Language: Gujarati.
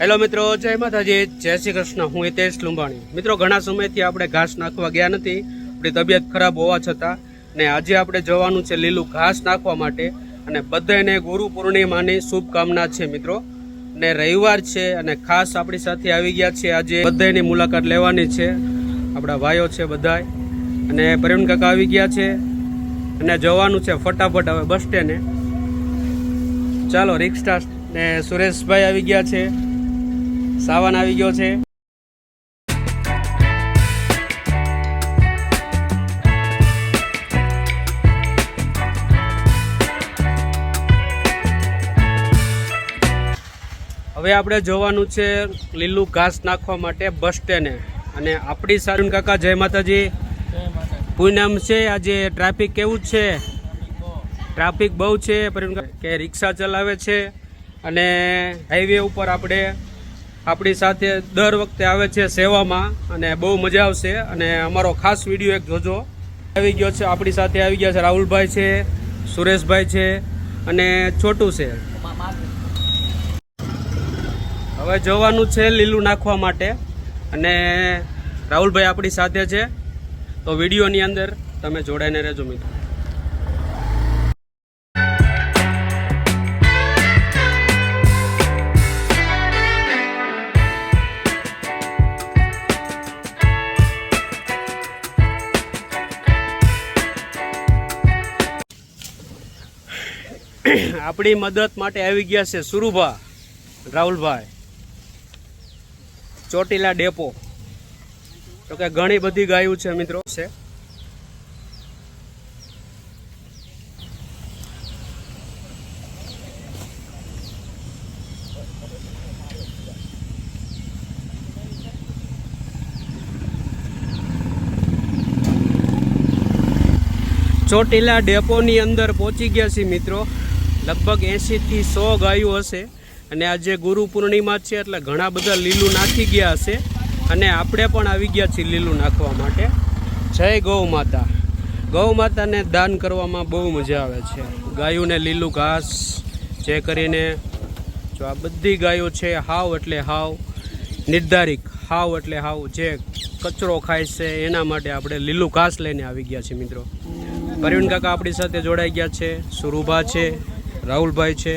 હેલો મિત્રો, જય માતાજી. જય શ્રી કૃષ્ણ. હું હિતેશ લુંબાણી. મિત્રો, ઘણા સમયથી આપણે ઘાસ નાખવા ગયા નથી. આપણી તબિયત ખરાબ હોવા છતાં ને આજે આપણે જવાનું છે લીલું ઘાસ નાખવા માટે અને બધાને ગુરુ પૂર્ણિમાની શુભકામના છે મિત્રો. ને રવિવાર છે અને ખાસ આપણી સાથે આવી ગયા છે આજે બધાની મુલાકાત લેવાની છે. આપણા ભાઈઓ છે બધાય. અને પ્રવીણ કાકા આવી ગયા છે. અને જવાનું છે ફટાફટ હવે બસ સ્ટેન્ડે. ચાલો, રિક્ષા ને સુરેશભાઈ આવી ગયા છે. સાવન આવી ગયો છે. હવે આપણે જોવાનું છે લીલું ઘાસ નાખવા માટે બસ સ્ટેન્ડે અને આપણી સારું કાકા, જય માતાજી. પૂનમ છે, આજે ટ્રાફિક કેવું છે? ટ્રાફિક બહુ છે કે રિક્ષા ચલાવે છે. અને હાઈવે ઉપર આપણે આપણી સાથે દર વખતે આવે છે સેવામાં અને બહુ મજા આવશે અને અમારો ખાસ વીડિયો એક જોજો. આવી ગયો છે, આપણી સાથે આવી ગયા છે, રાહુલભાઈ છે, સુરેશભાઈ છે અને છોટું છે. હવે જવાનું છે લીલું નાખવા માટે અને રાહુલભાઈ આપણી સાથે છે. તો વિડીયોની અંદર તમે જોડાઈને રહેજો મિત્રો. આપણી મદદ માટે આવી ગયા છે સુરુભા, રાહુલભાઈ. ચોટીલા ડેપો. તો કે ઘણી બધી ગાયું છે મિત્રો. છે. ચોટીલા ડેપોની અંદર પહોંચી ગયા છીએ મિત્રો. લગભગ એંશીથી સો ગાયો હશે. અને આજે ગુરુ પૂર્ણિમા છે, એટલે ઘણા બધા લીલું નાખી ગયા હશે. અને આપણે પણ આવી ગયા છીએ લીલું નાખવા માટે. જય ગૌ માતા. ગૌ માતાને દાન કરવામાં બહુ મજા આવે છે. ગાયોને લીલું ઘાસ જે કરીને જો આ બધી ગાયો છે, હાવ એટલે હાવ, નિર્ધારિત હાવ એટલે હાવ જે કચરો ખાય છે, એના માટે આપણે લીલું ઘાસ લઈને આવી ગયા છીએ મિત્રો. પરવીન કાકા આપણી સાથે જોડાઈ ગયા છે. સુરૂભા છે. રાહુલભાઈ છે.